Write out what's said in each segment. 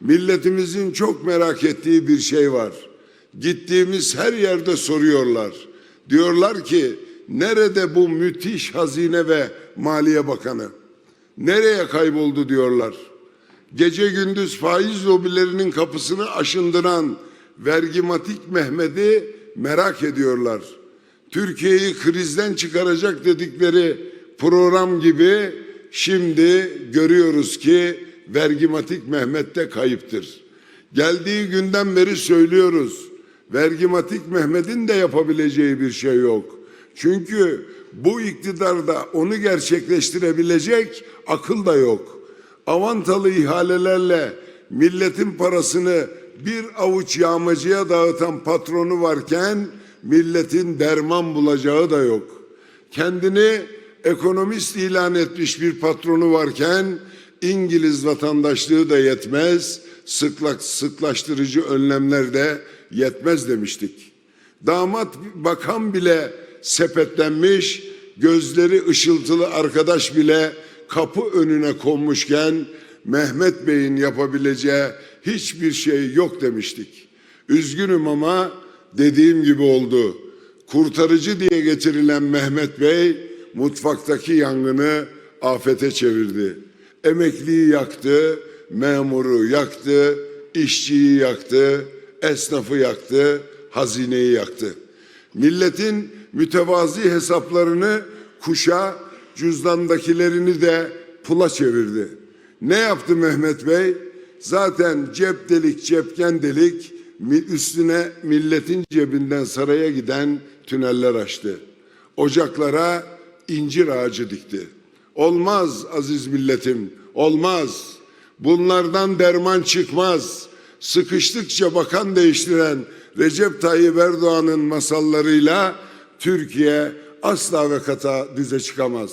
Milletimizin çok merak ettiği bir şey var. Gittiğimiz her yerde soruyorlar. Diyorlar ki nerede bu müthiş hazine ve maliye bakanı? Nereye kayboldu diyorlar. Gece gündüz faiz lobilerinin kapısını aşındıran vergimatik Mehmet'i merak ediyorlar. Türkiye'yi krizden çıkaracak dedikleri program gibi şimdi görüyoruz ki vergimatik Mehmet de kayıptır. Geldiği günden beri söylüyoruz. Vergimatik Mehmet'in de yapabileceği bir şey yok. Çünkü bu iktidarda onu gerçekleştirebilecek akıl da yok. Avantalı ihalelerle milletin parasını bir avuç yağmacıya dağıtan patronu varken milletin derman bulacağı da yok. Kendini ekonomist ilan etmiş bir patronu varken İngiliz vatandaşlığı da yetmez, sıklak, sıklaştırıcı önlemler de yetmez demiştik. Damat bakan bile sepetlenmiş, gözleri ışıltılı arkadaş bile kapı önüne konmuşken Mehmet Bey'in yapabileceği hiçbir şey yok demiştik. Üzgünüm ama dediğim gibi oldu. Kurtarıcı diye getirilen Mehmet Bey mutfaktaki yangını afete çevirdi. Emekliyi yaktı, memuru yaktı, işçiyi yaktı, esnafı yaktı, hazineyi yaktı. Milletin mütevazi hesaplarını kuşa, cüzdandakilerini de pula çevirdi. Ne yaptı Mehmet Bey? Zaten cep delik cepken delik üstüne milletin cebinden saraya giden tüneller açtı. Ocaklara incir ağacı dikti. Olmaz aziz milletim, olmaz. Bunlardan derman çıkmaz. Sıkıştıkça bakan değiştiren Recep Tayyip Erdoğan'ın masallarıyla Türkiye asla ve kata düze çıkamaz.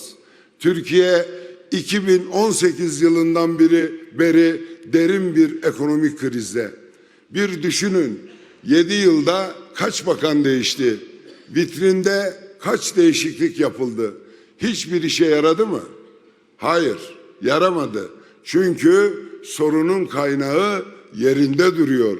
Türkiye 2018 yılından beri beri derin bir ekonomik krizde. Bir düşünün 7 yılda kaç bakan değişti? Vitrinde kaç değişiklik yapıldı? Hiçbir işe yaradı mı? Hayır, yaramadı. Çünkü sorunun kaynağı yerinde duruyor.